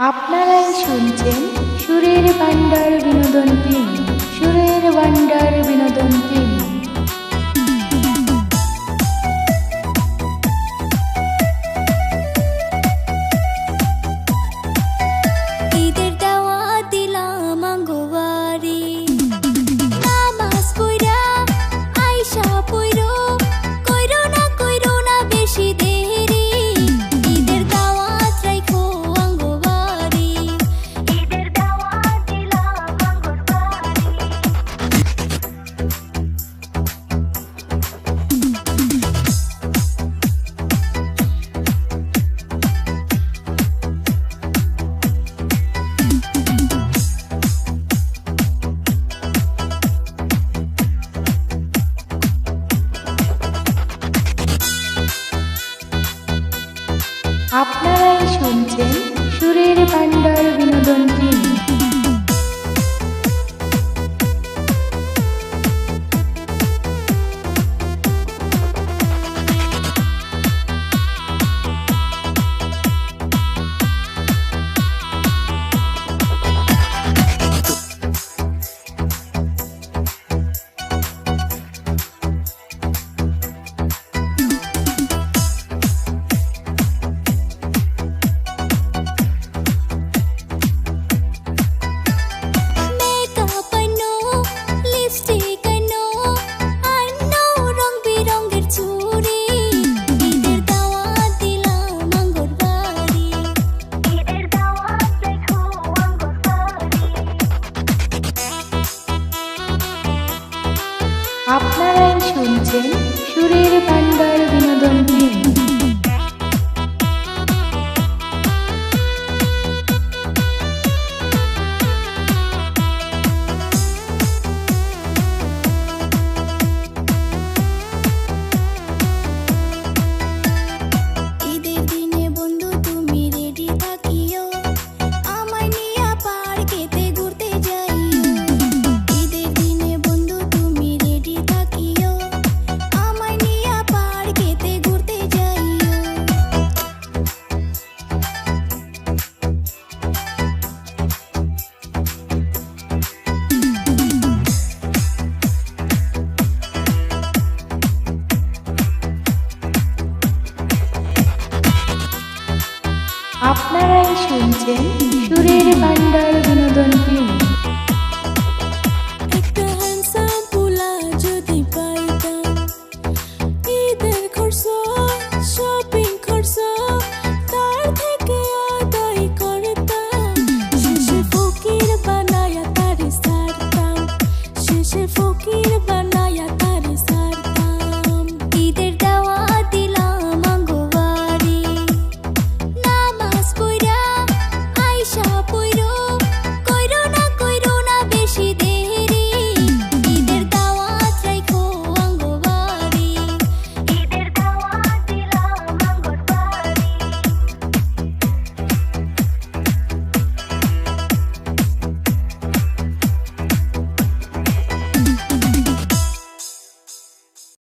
আপনারাই শুনছেন সুরের ভান্ডার বিনোদন টিম সুরের ভান্ডার বিনোদন আপনারাই শুনছেন সুরের ভান্ডার বিনোদন শুনছেন সুরের পান্ডার বিনোদন আপনারাই শুনছেন সুরের ভান্ডার বিনোদন ফিল্ম। ফকির বানায়